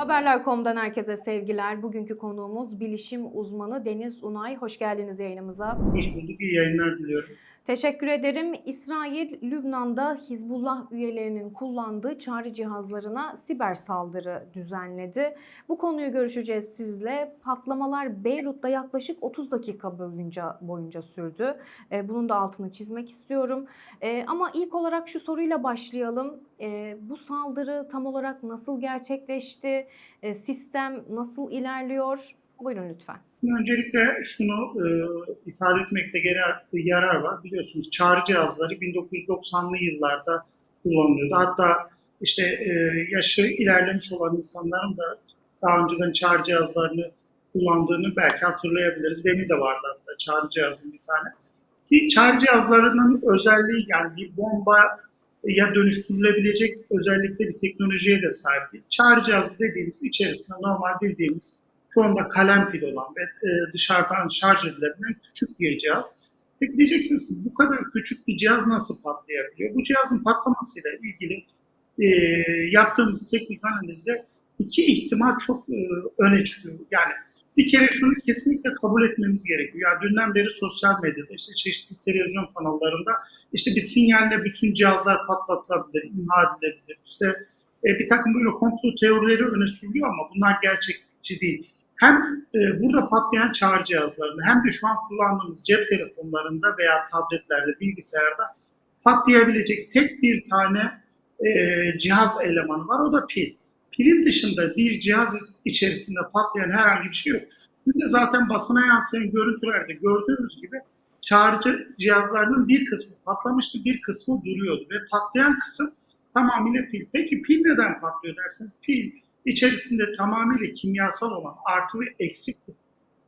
Haberler.com'dan herkese sevgiler. Bugünkü konuğumuz bilişim uzmanı Deniz Unay. Hoş geldiniz yayınımıza. Hoş bulduk. İyi yayınlar diliyorum. Teşekkür ederim. İsrail, Lübnan'da Hizbullah üyelerinin kullandığı çağrı cihazlarına siber saldırı düzenledi. Bu konuyu görüşeceğiz sizle. Patlamalar Beyrut'ta yaklaşık 30 dakika boyunca boyunca sürdü. E, Bunun da altını çizmek istiyorum. E, Ama ilk olarak şu soruyla başlayalım. E, Bu saldırı tam olarak nasıl gerçekleşti? Sistem nasıl ilerliyor? Buyurun lütfen. Öncelikle şunu e, ifade etmekte yarar, var. Biliyorsunuz çağrı cihazları 1990'lı yıllarda kullanılıyordu. Hatta işte e, yaşı ilerlemiş olan insanların da daha önceden çağrı cihazlarını kullandığını belki hatırlayabiliriz. Benim de vardı hatta çağrı cihazım bir tane. Ki çağrı cihazlarının özelliği yani bir bomba ya dönüştürülebilecek özellikle bir teknolojiye de sahip. değil. Çağrı cihazı dediğimiz içerisinde normal bildiğimiz şu anda kalem pil olan ve e, dışarıdan şarj edilebilen küçük bir cihaz. Peki diyeceksiniz ki bu kadar küçük bir cihaz nasıl patlayabiliyor? Bu cihazın patlamasıyla ilgili e, yaptığımız teknik analizde iki ihtimal çok e, öne çıkıyor. Yani bir kere şunu kesinlikle kabul etmemiz gerekiyor. Yani dünden beri sosyal medyada, işte çeşitli televizyon kanallarında işte bir sinyalle bütün cihazlar patlatılabilir, imha edilebilir. İşte e, bir takım böyle komplo teorileri öne sürülüyor ama bunlar gerçekçi değil hem e, burada patlayan çağrı cihazlarında hem de şu an kullandığımız cep telefonlarında veya tabletlerde, bilgisayarda patlayabilecek tek bir tane e, cihaz elemanı var. O da pil. Pilin dışında bir cihaz içerisinde patlayan herhangi bir şey yok. Dün de zaten basına yansıyan görüntülerde gördüğümüz gibi çağrıcı cihazlarının bir kısmı patlamıştı, bir kısmı duruyordu ve patlayan kısım tamamıyla pil. Peki pil neden patlıyor derseniz pil içerisinde tamamıyla kimyasal olan artı ve eksi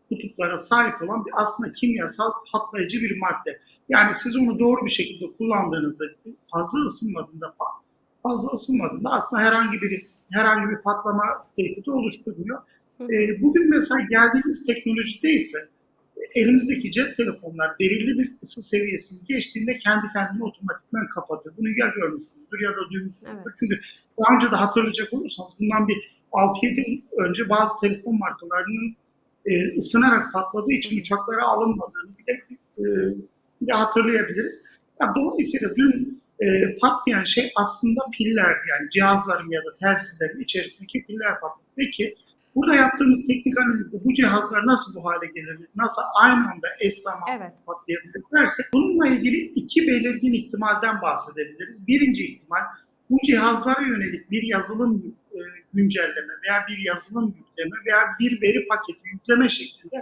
kutuplara sahip olan bir aslında kimyasal patlayıcı bir madde. Yani siz onu doğru bir şekilde kullandığınızda fazla ısınmadığında fazla ısınmadığında aslında herhangi bir herhangi bir patlama tehdidi oluşturmuyor. E, bugün mesela geldiğimiz teknolojide ise elimizdeki cep telefonlar belirli bir ısı seviyesini geçtiğinde kendi kendini otomatikman kapatıyor. Bunu ya görmüşsünüzdür ya da duymuşsunuzdur. Evet. Çünkü daha önce de hatırlayacak olursanız bundan bir 6-7 yıl önce bazı telefon markalarının e, ısınarak patladığı için uçaklara alınmadığını bir de, e, bir de hatırlayabiliriz. Ya, dolayısıyla dün e, patlayan şey aslında piller yani cihazların ya da telsizlerin içerisindeki piller patladı. Peki burada yaptığımız teknik analizde bu cihazlar nasıl bu hale gelebilir? Nasıl aynı anda eş zamanlı Evet. patlayabilir dersek bununla ilgili iki belirgin ihtimalden bahsedebiliriz. Birinci ihtimal bu cihazlara yönelik bir yazılım e, güncelleme veya bir yazılım yükleme veya bir veri paketi yükleme şeklinde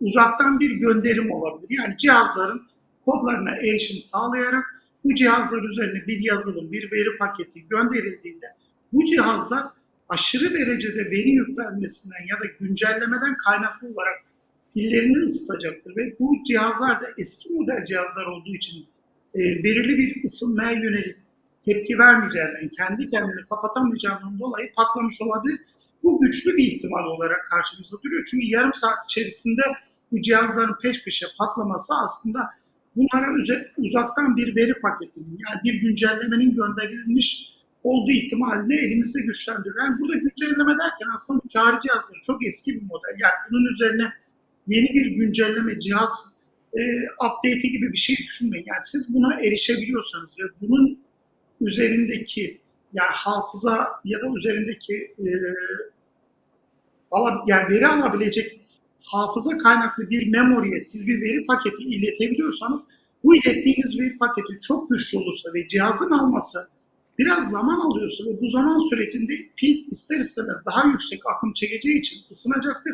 uzaktan bir gönderim olabilir. Yani cihazların kodlarına erişim sağlayarak bu cihazlar üzerine bir yazılım, bir veri paketi gönderildiğinde bu cihazlar aşırı derecede veri yüklenmesinden ya da güncellemeden kaynaklı olarak pillerini ısıtacaktır ve bu cihazlar da eski model cihazlar olduğu için e, belirli bir ısınmaya yönelik tepki vermeyeceğinden, kendi kendini kapatamayacağından dolayı patlamış olabilir. Bu güçlü bir ihtimal olarak karşımıza duruyor. Çünkü yarım saat içerisinde bu cihazların peş peşe patlaması aslında bunlara uzaktan bir veri paketinin yani bir güncellemenin gönderilmiş olduğu ihtimalini elimizde güçlendiriyor. Yani burada güncelleme derken aslında çağrı cihazları çok eski bir model. Yani bunun üzerine yeni bir güncelleme cihaz e, update'i gibi bir şey düşünmeyin. Yani siz buna erişebiliyorsanız ve bunun üzerindeki yani hafıza ya da üzerindeki e, yani veri alabilecek hafıza kaynaklı bir memoriye siz bir veri paketi iletebiliyorsanız bu ilettiğiniz veri paketi çok güçlü olursa ve cihazın alması biraz zaman alıyorsa ve bu zaman sürecinde pil ister istemez daha yüksek akım çekeceği için ısınacaktır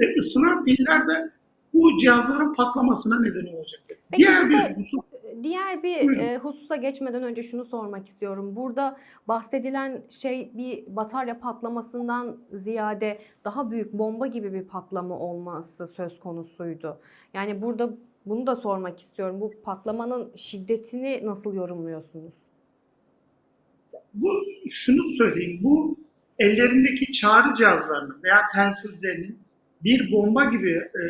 ve ısınan piller de bu cihazların patlamasına neden olacaktır. Peki Diğer bir husus Diğer bir Buyurun. e, hususa geçmeden önce şunu sormak istiyorum. Burada bahsedilen şey bir batarya patlamasından ziyade daha büyük bomba gibi bir patlama olması söz konusuydu. Yani burada bunu da sormak istiyorum. Bu patlamanın şiddetini nasıl yorumluyorsunuz? Bu şunu söyleyeyim bu ellerindeki çağrı cihazlarının veya telsizlerinin bir bomba gibi e,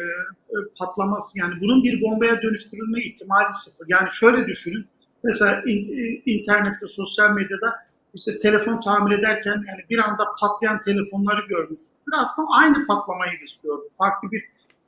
e, patlaması yani bunun bir bombaya dönüştürülme ihtimali sıfır. Yani şöyle düşünün mesela in- e, internette sosyal medyada işte telefon tamir ederken yani bir anda patlayan telefonları görmüşsünüzdür. Aslında aynı patlamayı biz gördük. Farklı bir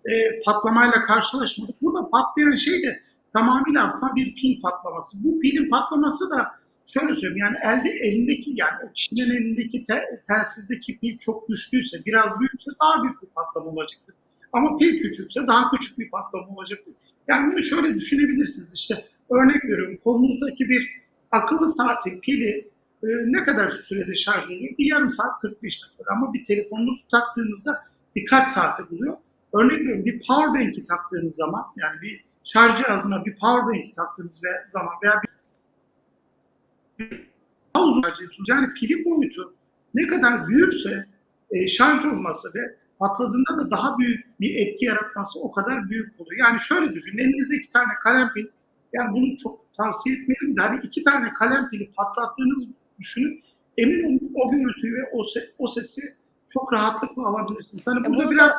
e, patlamayla karşılaşmadık. Burada patlayan şey de tamamıyla aslında bir pil patlaması. Bu pilin patlaması da şöyle söyleyeyim yani elde elindeki yani kişinin elindeki te, telsizdeki pil çok güçlüyse, biraz büyükse daha büyük bir patlama olacaktır. Ama pil küçükse daha küçük bir patlama olacaktır. Yani bunu şöyle düşünebilirsiniz işte örnek veriyorum kolunuzdaki bir akıllı saatin pili e, ne kadar sürede şarj oluyor? Bir yarım saat 45 dakika ama bir telefonunuzu taktığınızda birkaç saate buluyor. Örnek veriyorum bir power bank'i taktığınız zaman yani bir şarj cihazına bir power bank'i taktığınız zaman veya bir daha uzun şarj ediyorsunuz. Yani pilin boyutu ne kadar büyürse e, şarj olması ve patladığında da daha büyük bir etki yaratması o kadar büyük oluyor. Yani şöyle düşünün elinizde iki tane kalem pil yani bunu çok tavsiye etmeyelim de hani iki tane kalem pili patlattığınızı düşünün emin olun o gürültüyü ve o, se- o sesi çok rahatlıkla alabilirsiniz. Hani E, burada biraz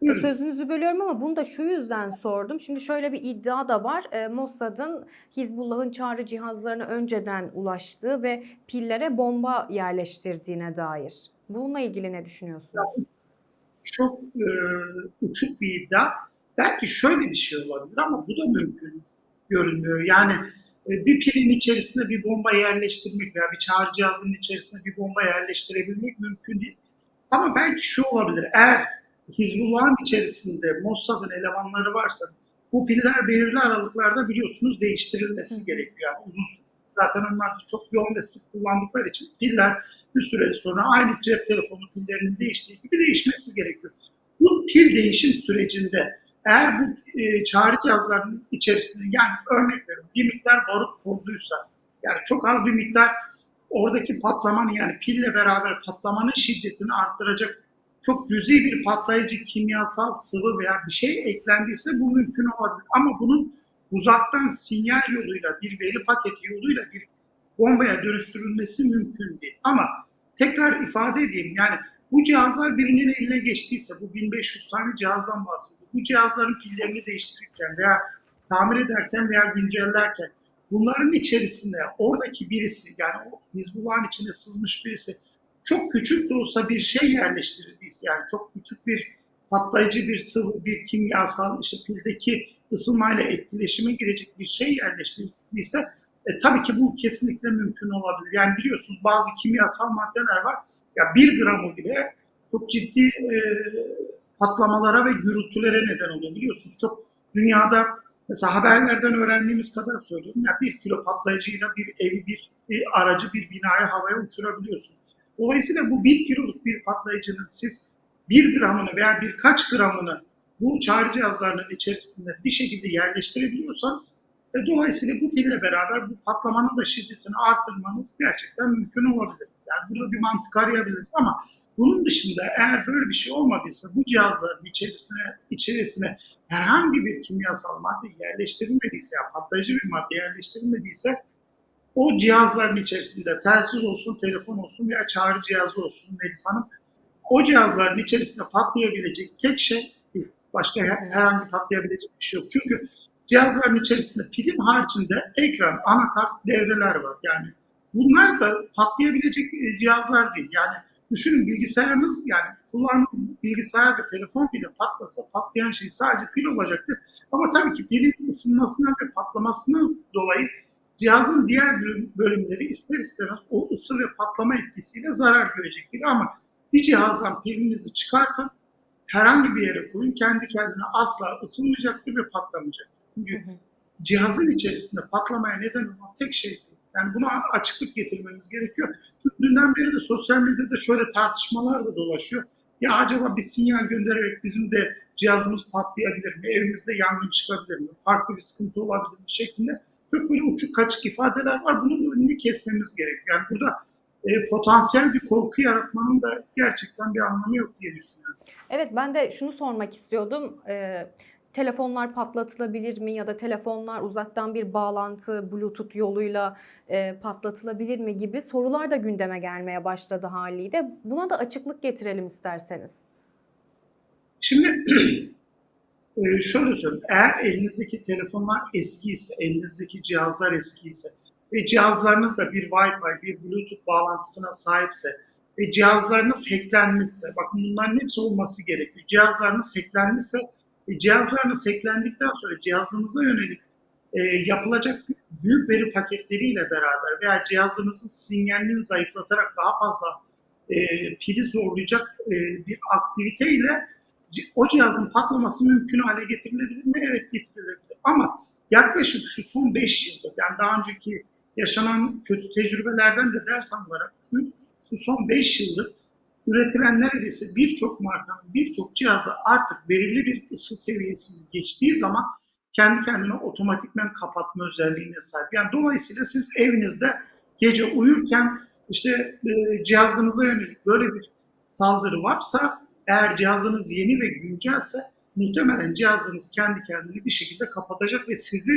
Buyurun. Sözünüzü bölüyorum ama bunu da şu yüzden sordum. Şimdi şöyle bir iddia da var. E, Mossad'ın Hizbullah'ın çağrı cihazlarına önceden ulaştığı ve pillere bomba yerleştirdiğine dair. Bununla ilgili ne düşünüyorsunuz? çok e, uçuk bir iddia. Belki şöyle bir şey olabilir ama bu da mümkün görünmüyor. Yani e, bir pilin içerisine bir bomba yerleştirmek veya bir çağrı cihazının içerisine bir bomba yerleştirebilmek mümkün değil. Ama belki şu olabilir. Eğer Hizbullah'ın içerisinde Mossad'ın elemanları varsa bu piller belirli aralıklarda biliyorsunuz değiştirilmesi gerekiyor. Yani uzun süre. Zaten onlar da çok yoğun ve sık kullandıkları için piller bir süre sonra aynı cep telefonu pillerinin değiştiği gibi değişmesi gerekiyor. Bu pil değişim sürecinde eğer bu e, çağrı cihazlarının içerisinde yani örnek veriyorum bir miktar barut kolduysa yani çok az bir miktar oradaki patlamanın yani pille beraber patlamanın şiddetini arttıracak çok cüzi bir patlayıcı kimyasal sıvı veya bir şey eklendiyse bu mümkün olabilir. Ama bunun uzaktan sinyal yoluyla bir veri paketi yoluyla bir bombaya dönüştürülmesi mümkün değil. Ama tekrar ifade edeyim yani bu cihazlar birinin eline geçtiyse bu 1500 tane cihazdan bahsediyor. Bu cihazların pillerini değiştirirken veya tamir ederken veya güncellerken bunların içerisinde oradaki birisi yani o Hizbullah'ın içine sızmış birisi çok küçük de olsa bir şey yerleştirildiyse yani çok küçük bir patlayıcı bir sıvı, bir kimyasal işte pildeki ısınmayla etkileşime girecek bir şey yerleştirildiyse e, tabii ki bu kesinlikle mümkün olabilir. Yani biliyorsunuz bazı kimyasal maddeler var. Ya bir gramı bile çok ciddi e, patlamalara ve gürültülere neden oluyor. Biliyorsunuz çok dünyada mesela haberlerden öğrendiğimiz kadar söylüyorum. Ya bir kilo patlayıcıyla bir evi, bir, bir aracı, bir binayı havaya uçurabiliyorsunuz. Dolayısıyla bu bir kiloluk bir patlayıcının siz bir gramını veya birkaç gramını bu çağrı cihazlarının içerisinde bir şekilde yerleştirebiliyorsanız ve dolayısıyla bu pille beraber bu patlamanın da şiddetini arttırmanız gerçekten mümkün olabilir. Yani burada bir mantık arayabiliriz ama bunun dışında eğer böyle bir şey olmadıysa bu cihazların içerisine içerisine herhangi bir kimyasal madde yerleştirilmediyse ya patlayıcı bir madde yerleştirilmediyse o cihazların içerisinde telsiz olsun, telefon olsun veya çağrı cihazı olsun Melis Hanım o cihazların içerisinde patlayabilecek tek şey başka her- herhangi patlayabilecek bir şey yok. Çünkü cihazların içerisinde pilin haricinde ekran, anakart, devreler var. Yani bunlar da patlayabilecek e, cihazlar değil. Yani düşünün bilgisayarınız yani kullandığınız bilgisayar ve telefon bile patlasa patlayan şey sadece pil olacaktır. Ama tabii ki pilin ısınmasından ve patlamasından dolayı cihazın diğer bölüm- bölümleri ister istemez o ısı ve patlama etkisiyle zarar görecektir. Ama bir cihazdan pilinizi çıkartın, herhangi bir yere koyun, kendi kendine asla ısınmayacaktır ve patlamayacaktır. Çünkü cihazın içerisinde patlamaya neden olan tek şey. Yani buna açıklık getirmemiz gerekiyor. Çünkü dünden beri de sosyal medyada şöyle tartışmalar da dolaşıyor. Ya acaba bir sinyal göndererek bizim de cihazımız patlayabilir mi? Evimizde yangın çıkabilir mi? Farklı bir sıkıntı olabilir mi? şeklinde çok böyle uçuk kaçık ifadeler var. Bunun önünü kesmemiz gerekiyor. Yani burada e, potansiyel bir korku yaratmanın da gerçekten bir anlamı yok diye düşünüyorum. Evet ben de şunu sormak istiyordum. Ee, telefonlar patlatılabilir mi ya da telefonlar uzaktan bir bağlantı Bluetooth yoluyla e, patlatılabilir mi gibi sorular da gündeme gelmeye başladı haliyle. Buna da açıklık getirelim isterseniz. Şimdi e, şöyle söyleyeyim. Eğer elinizdeki telefonlar eski ise, elinizdeki cihazlar eski ise ve cihazlarınız da bir Wi-Fi, bir Bluetooth bağlantısına sahipse ve cihazlarınız hacklenmişse, bakın bunların hepsi olması gerekiyor. Cihazlarınız hacklenmişse ve cihazlarınız hacklendikten sonra cihazınıza yönelik e, yapılacak büyük veri paketleriyle beraber veya cihazınızın sinyalini zayıflatarak daha fazla e, pili zorlayacak e, bir aktiviteyle o cihazın patlaması mümkün hale getirilebilir mi? Evet getirilebilir. Ama yaklaşık şu son 5 yıldır yani daha önceki yaşanan kötü tecrübelerden de ders alınarak şu, şu son 5 yıldır üretilen neredeyse birçok markanın birçok cihazı artık belirli bir ısı seviyesini geçtiği zaman kendi kendine otomatikmen kapatma özelliğine sahip. Yani dolayısıyla siz evinizde gece uyurken işte e, cihazınıza yönelik böyle bir saldırı varsa eğer cihazınız yeni ve güncelse muhtemelen cihazınız kendi kendini bir şekilde kapatacak ve sizi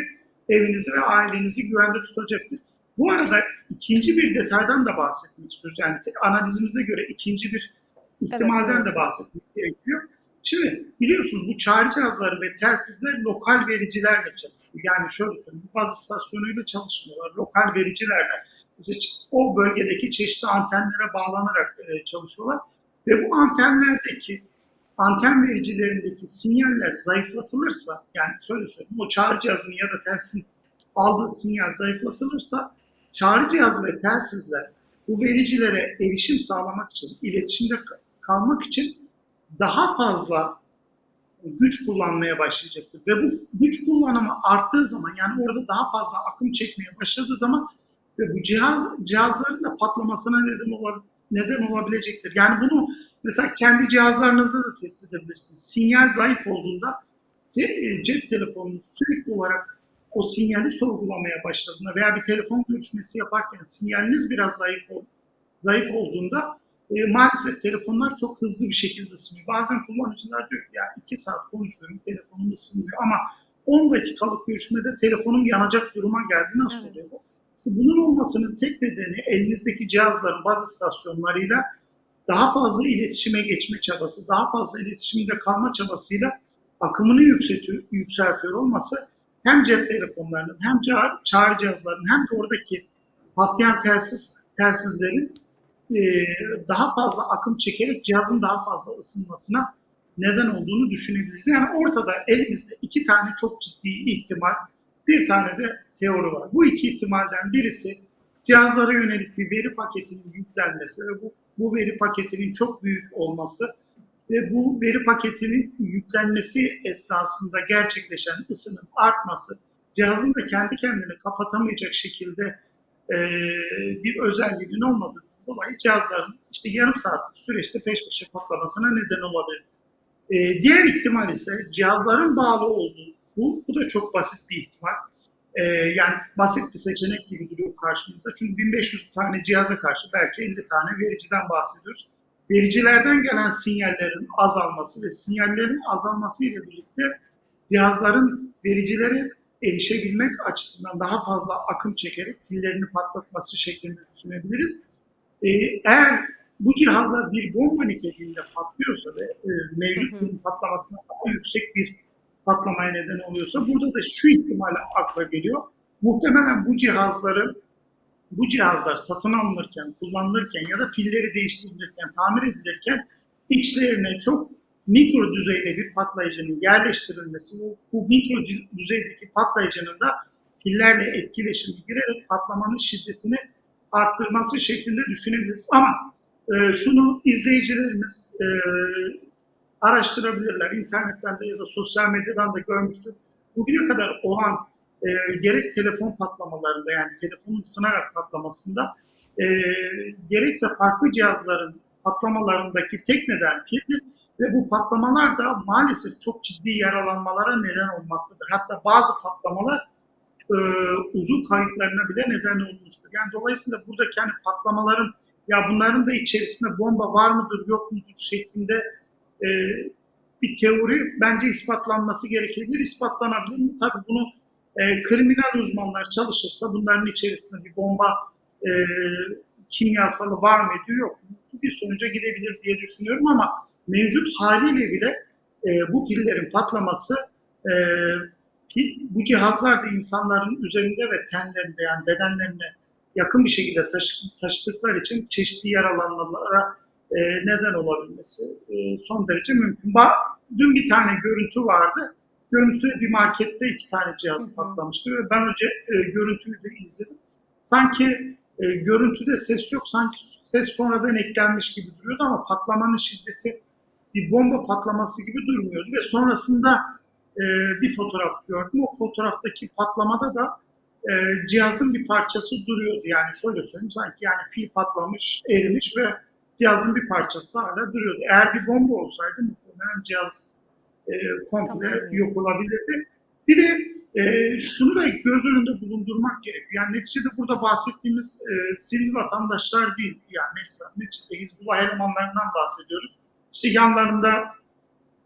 evinizi ve ailenizi güvende tutacaktır. Bu arada ikinci bir detaydan da bahsetmek istiyoruz. Yani analizimize göre ikinci bir ihtimalden Evet, de bahsetmek gerekiyor. Şimdi biliyorsunuz bu çağrı cihazları ve telsizler lokal vericilerle çalışıyor. Yani şöyle söyleyeyim, baz istasyonuyla çalışmıyorlar. Lokal vericilerle işte o bölgedeki çeşitli antenlere bağlanarak e, çalışıyorlar. Ve bu antenlerdeki anten vericilerindeki sinyaller zayıflatılırsa yani şöyle söyleyeyim o çağrı cihazının ya da telsizin aldığı sinyal zayıflatılırsa çağrı cihazı ve telsizler bu vericilere erişim sağlamak için, iletişimde ka- kalmak için daha fazla güç kullanmaya başlayacaktır. Ve bu güç kullanımı arttığı zaman yani orada daha fazla akım çekmeye başladığı zaman ve bu cihaz cihazların da patlamasına neden olabilir neden olabilecektir. Yani bunu mesela kendi cihazlarınızda da test edebilirsiniz. Sinyal zayıf olduğunda e, cep telefonunuz sürekli olarak o sinyali sorgulamaya başladığında veya bir telefon görüşmesi yaparken sinyaliniz biraz zayıf ol- zayıf olduğunda e, maalesef telefonlar çok hızlı bir şekilde ısınıyor. Bazen kullanıcılar diyor ya iki saat konuşuyorum telefonum ısınmıyor ama 10 dakikalık görüşmede telefonum yanacak duruma geldi. Nasıl Evet. oluyor bu? Bunun olmasının tek nedeni elinizdeki cihazların baz istasyonlarıyla daha fazla iletişime geçme çabası, daha fazla iletişimde kalma çabasıyla akımını yükseltiyor, yükseltiyor olması hem cep telefonlarının hem çağrı cihazlarının hem de oradaki patlayan telsiz telsizlerin e, daha fazla akım çekerek cihazın daha fazla ısınmasına neden olduğunu düşünebiliriz. Yani ortada elimizde iki tane çok ciddi ihtimal, bir tane de teori var. Bu iki ihtimalden birisi cihazlara yönelik bir veri paketinin yüklenmesi ve bu, bu veri paketinin çok büyük olması ve bu veri paketinin yüklenmesi esnasında gerçekleşen ısının artması, cihazın da kendi kendini kapatamayacak şekilde e, bir özelliğinin olmadığı dolayı cihazların işte yarım saatlik süreçte peş peşe patlamasına neden olabilir. E, diğer ihtimal ise cihazların bağlı olduğu, bu, bu da çok basit bir ihtimal. E, yani basit bir seçenek gibi duruyor karşımızda. Çünkü 1500 tane cihaza karşı belki 50 tane vericiden bahsediyoruz. Vericilerden gelen sinyallerin azalması ve sinyallerin azalması ile birlikte cihazların vericilere erişebilmek açısından daha fazla akım çekerek pillerini patlatması şeklinde düşünebiliriz. Ee, eğer bu cihazlar bir bomba niteliğinde patlıyorsa ve e, mevcut Hı patlamasına daha yüksek bir patlamaya neden oluyorsa burada da şu ihtimalle akla geliyor. Muhtemelen bu cihazları bu cihazlar satın alınırken, kullanılırken ya da pilleri değiştirilirken, tamir edilirken içlerine çok mikro düzeyde bir patlayıcının yerleştirilmesi, bu, bu mikro dü- düzeydeki patlayıcının da pillerle etkileşime girerek patlamanın şiddetini arttırması şeklinde düşünebiliriz. Ama e, şunu izleyicilerimiz e, araştırabilirler. İnternetten de ya da sosyal medyadan da görmüştür. Bugüne kadar olan e, gerek telefon patlamalarında yani telefonun ısınarak patlamasında e, gerekse farklı cihazların patlamalarındaki tek neden pildir ve bu patlamalar da maalesef çok ciddi yaralanmalara neden olmaktadır. Hatta bazı patlamalar e, uzun kayıplarına bile neden olmuştur. Yani dolayısıyla buradaki hani patlamaların ya bunların da içerisinde bomba var mıdır yok mudur şeklinde e, bir teori bence ispatlanması gerekebilir. İspatlanabilir mi? Tabii bunu e, kriminal uzmanlar çalışırsa bunların içerisinde bir bomba e, kimyasalı var mıydı yok mu? Bir sonuca gidebilir diye düşünüyorum ama mevcut haliyle bile e, bu pillerin patlaması e, Ki bu cihazlar da insanların üzerinde ve tenlerinde yani bedenlerine yakın bir şekilde taşı- taşıdıkları için çeşitli yaralanmalara e, neden olabilmesi e, son derece mümkün. Ba dün bir tane görüntü vardı. Görüntüde bir markette iki tane cihaz hı. patlamıştı ve ben önce e, görüntüyü de izledim. Sanki e, görüntüde ses yok, sanki ses sonradan eklenmiş gibi duruyordu ama patlamanın şiddeti bir bomba patlaması gibi durmuyordu ve sonrasında e, bir fotoğraf gördüm. O fotoğraftaki patlamada da e, cihazın bir parçası duruyordu. Yani şöyle söyleyeyim sanki yani pil patlamış, erimiş ve cihazın bir parçası hala duruyordu. Eğer bir bomba olsaydı muhtemelen cihaz e, komple Tamam. yok olabilirdi. Bir de e, şunu da göz önünde bulundurmak gerekiyor. Yani neticede burada bahsettiğimiz e, sivil vatandaşlar değil. Yani neticede Hizbullah elemanlarından bahsediyoruz. İşte yanlarında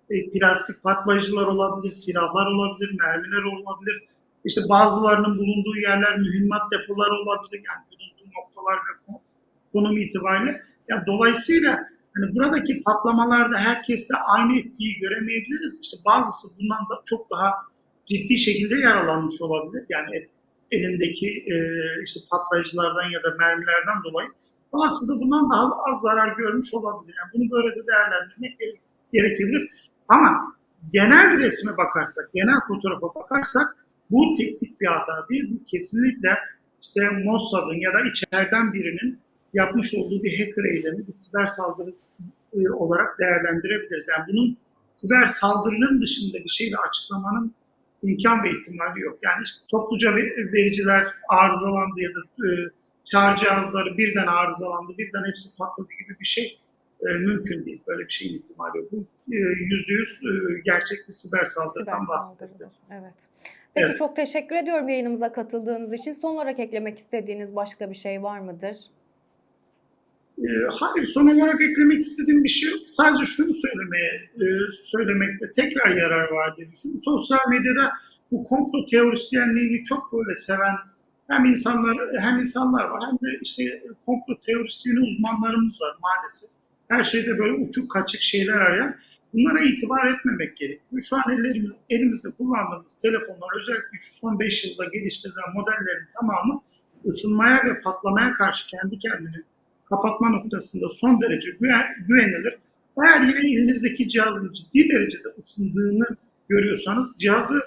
e, plastik patlayıcılar olabilir, silahlar olabilir, mermiler olabilir. İşte bazılarının bulunduğu yerler mühimmat depoları olabilir. Yani bulunduğu noktalar ve ko- konum itibariyle. Yani dolayısıyla hani buradaki patlamalarda herkes de aynı etkiyi göremeyebiliriz. İşte bazısı bundan da çok daha ciddi şekilde yaralanmış olabilir. Yani elindeki e, işte patlayıcılardan ya da mermilerden dolayı. Bazısı da bundan daha az zarar görmüş olabilir. Yani bunu böyle de değerlendirmek gere- gerekebilir. Ama genel resme bakarsak, genel fotoğrafa bakarsak bu teknik bir hata değil. Bu kesinlikle işte Mossad'ın ya da içeriden birinin yapmış olduğu bir hacker eylemi, bir siber saldırı e, olarak değerlendirebiliriz. Yani bunun siber saldırının dışında bir şeyle açıklamanın imkan ve ihtimali yok. Yani işte topluca ve- vericiler arızalandı ya da e, çağrı cihazları birden arızalandı, birden hepsi patladı gibi bir şey e, mümkün değil. Böyle bir şeyin ihtimali yok. Bu e, yüzde yüz e, gerçek bir siber saldırıdan Siber bahsediyoruz. Evet. Peki Evet. çok teşekkür ediyorum yayınımıza katıldığınız için. Son olarak eklemek istediğiniz başka bir şey var mıdır? E, hayır, son olarak eklemek istediğim bir şey yok. Sadece şunu söylemeye, e, söylemekte tekrar yarar var diye düşünüyorum. Sosyal medyada bu komplo teorisyenliğini çok böyle seven hem insanlar hem insanlar var hem de işte komplo teorisyeni uzmanlarımız var maalesef. Her şeyde böyle uçuk kaçık şeyler arayan. Bunlara itibar etmemek gerekiyor. Şu an ellerimiz, elimizde kullandığımız telefonlar özellikle şu son 5 yılda geliştirilen modellerin tamamı ısınmaya ve patlamaya karşı kendi kendini kapatma noktasında son derece güven- güvenilir. Eğer yine elinizdeki cihazın ciddi derecede ısındığını görüyorsanız cihazı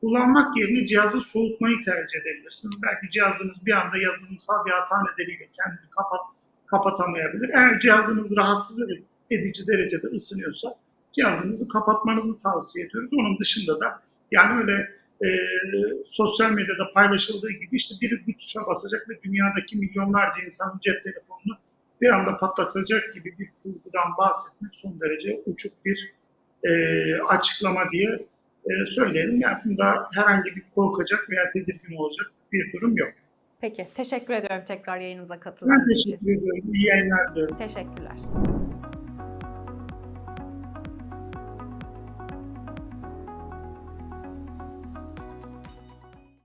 kullanmak yerine cihazı soğutmayı tercih edebilirsiniz. Belki cihazınız bir anda yazılımsal bir hata nedeniyle kendini kapat, kapatamayabilir. Eğer cihazınız rahatsız edici derecede ısınıyorsa cihazınızı kapatmanızı tavsiye ediyoruz. Onun dışında da yani öyle e, sosyal medyada paylaşıldığı gibi işte biri bir tuşa basacak ve dünyadaki milyonlarca insanın cep telefonunu bir anda patlatacak gibi bir kurgudan bahsetmek son derece uçuk bir e, açıklama diye e, söyleyelim. Yani bunda herhangi bir korkacak veya tedirgin olacak bir durum yok. Peki teşekkür ediyorum tekrar yayınımıza katıldığınız Ben için. teşekkür ediyorum. İyi yayınlar diliyorum. Teşekkürler.